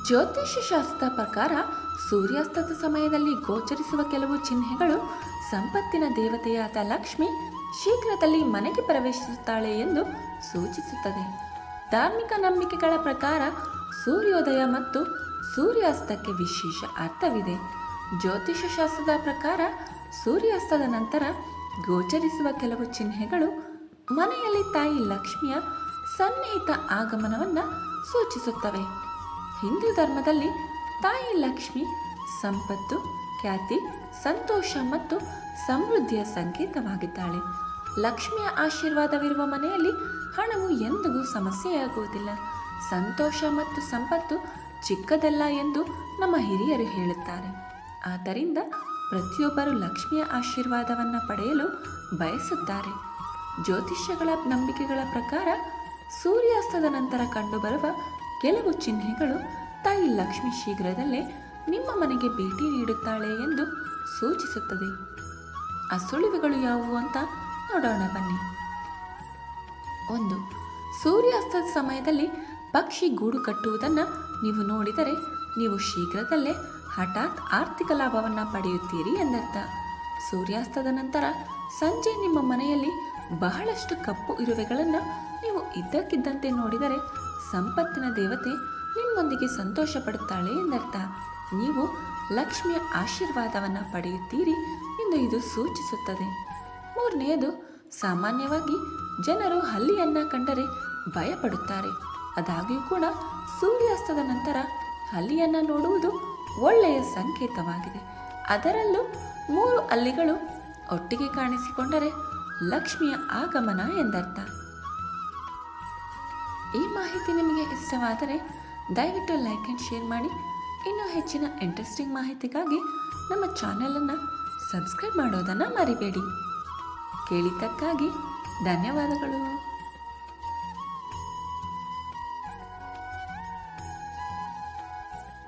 ಜ್ಯೋತಿಷ್ಯ ಶಾಸ್ತ್ರದ ಪ್ರಕಾರ ಸೂರ್ಯಾಸ್ತದ ಸಮಯದಲ್ಲಿ ಗೋಚರಿಸುವ ಕೆಲವು ಚಿಹ್ನೆಗಳು ಸಂಪತ್ತಿನ ದೇವತೆಯಾದ ಲಕ್ಷ್ಮಿ ಶೀಘ್ರದಲ್ಲಿ ಮನೆಗೆ ಪ್ರವೇಶಿಸುತ್ತಾಳೆ ಎಂದು ಸೂಚಿಸುತ್ತದೆ. ಧಾರ್ಮಿಕ ನಂಬಿಕೆಗಳ ಪ್ರಕಾರ ಸೂರ್ಯೋದಯ ಮತ್ತು ಸೂರ್ಯಾಸ್ತಕ್ಕೆ ವಿಶೇಷ ಅರ್ಥವಿದೆ. ಜ್ಯೋತಿಷ್ಯ ಶಾಸ್ತ್ರದ ಪ್ರಕಾರ ಸೂರ್ಯಾಸ್ತದ ನಂತರ ಗೋಚರಿಸುವ ಕೆಲವು ಚಿಹ್ನೆಗಳು ಮನೆಯಲ್ಲಿ ತಾಯಿ ಲಕ್ಷ್ಮಿಯ ಸನ್ನಿಹಿತ ಆಗಮನವನ್ನು ಸೂಚಿಸುತ್ತವೆ. ಹಿಂದೂ ಧರ್ಮದಲ್ಲಿ ತಾಯಿ ಲಕ್ಷ್ಮಿ, ಸಂಪತ್ತು, ಖ್ಯಾತಿ, ಸಂತೋಷ ಮತ್ತು ಸಮೃದ್ಧಿಯ ಸಂಕೇತವಾಗಿದ್ದಾಳೆ. ಲಕ್ಷ್ಮಿಯ ಆಶೀರ್ವಾದವಿರುವ ಮನೆಯಲ್ಲಿ ಹಣವು ಎಂದಿಗೂ ಸಮಸ್ಯೆಯಾಗುವುದಿಲ್ಲ. ಸಂತೋಷ ಮತ್ತು ಸಂಪತ್ತು ಚಿಕ್ಕದಲ್ಲ ಎಂದು ನಮ್ಮ ಹಿರಿಯರು ಹೇಳುತ್ತಾರೆ. ಆದ್ದರಿಂದ ಪ್ರತಿಯೊಬ್ಬರು ಲಕ್ಷ್ಮಿಯ ಆಶೀರ್ವಾದವನ್ನು ಪಡೆಯಲು ಬಯಸುತ್ತಾರೆ. ಜ್ಯೋತಿಷ್ಯಗಳ ನಂಬಿಕೆಗಳ ಪ್ರಕಾರ ಸೂರ್ಯಾಸ್ತದ ನಂತರ ಕಂಡುಬರುವ ಕೆಲವು ಚಿಹ್ನೆಗಳು ತಾಯಿ ಲಕ್ಷ್ಮಿ ಶೀಘ್ರದಲ್ಲೇ ನಿಮ್ಮ ಮನೆಗೆ ಭೇಟಿ ನೀಡುತ್ತಾಳೆ ಎಂದು ಸೂಚಿಸುತ್ತದೆ. ಆ ಸುಳಿವುಗಳು ಯಾವುವು ಅಂತ ನೋಡೋಣ ಬನ್ನಿ. ಒಂದು, ಸೂರ್ಯಾಸ್ತದ ಸಮಯದಲ್ಲಿ ಪಕ್ಷಿ ಗೂಡು ಕಟ್ಟುವುದನ್ನು ನೀವು ನೋಡಿದರೆ ನೀವು ಶೀಘ್ರದಲ್ಲೇ ಹಠಾತ್ ಆರ್ಥಿಕ ಲಾಭವನ್ನು ಪಡೆಯುತ್ತೀರಿ ಎಂದರ್ಥ. ಸೂರ್ಯಾಸ್ತದ ನಂತರ ಸಂಜೆ ನಿಮ್ಮ ಮನೆಯಲ್ಲಿ ಬಹಳಷ್ಟು ಕಪ್ಪು ಇರುವೆಗಳನ್ನು ನೀವು ಇದ್ದಕ್ಕಿದ್ದಂತೆ ನೋಡಿದರೆ ಸಂಪತ್ತಿನ ದೇವತೆ ನಿಮ್ಮೊಂದಿಗೆ ಸಂತೋಷ ಪಡುತ್ತಾಳೆ ಎಂದರ್ಥ. ನೀವು ಲಕ್ಷ್ಮಿಯ ಆಶೀರ್ವಾದವನ್ನು ಪಡೆಯುತ್ತೀರಿ ಎಂದು ಇದು ಸೂಚಿಸುತ್ತದೆ. ಮೂರನೆಯದು, ಸಾಮಾನ್ಯವಾಗಿ ಜನರು ಹಲ್ಲಿಯನ್ನು ಕಂಡರೆ ಭಯಪಡುತ್ತಾರೆ. ಅದಾಗಿಯೂ ಕೂಡ ಸೂರ್ಯಾಸ್ತದ ನಂತರ ಹಲ್ಲಿಯನ್ನು ನೋಡುವುದು ಒಳ್ಳೆಯ ಸಂಕೇತವಾಗಿದೆ. ಅದರಲ್ಲೂ ಮೂರು ಹಲ್ಲಿಗಳು ಒಟ್ಟಿಗೆ ಕಾಣಿಸಿಕೊಂಡರೆ ಲಕ್ಷ್ಮಿಯ ಆಗಮನ ಎಂದರ್ಥ. ಈ ಮಾಹಿತಿ ನಿಮಗೆ ಇಷ್ಟವಾದರೆ ದಯವಿಟ್ಟು ಲೈಕ್ ಆ್ಯಂಡ್ ಶೇರ್ ಮಾಡಿ. ಇನ್ನೂ ಹೆಚ್ಚಿನ ಇಂಟ್ರೆಸ್ಟಿಂಗ್ ಮಾಹಿತಿಗಾಗಿ ನಮ್ಮ ಚಾನಲನ್ನು ಸಬ್ಸ್ಕ್ರೈಬ್ ಮಾಡೋದನ್ನು ಮರಿಬೇಡಿ. ಕೇಳಿದ್ದಕ್ಕಾಗಿ ಧನ್ಯವಾದಗಳು.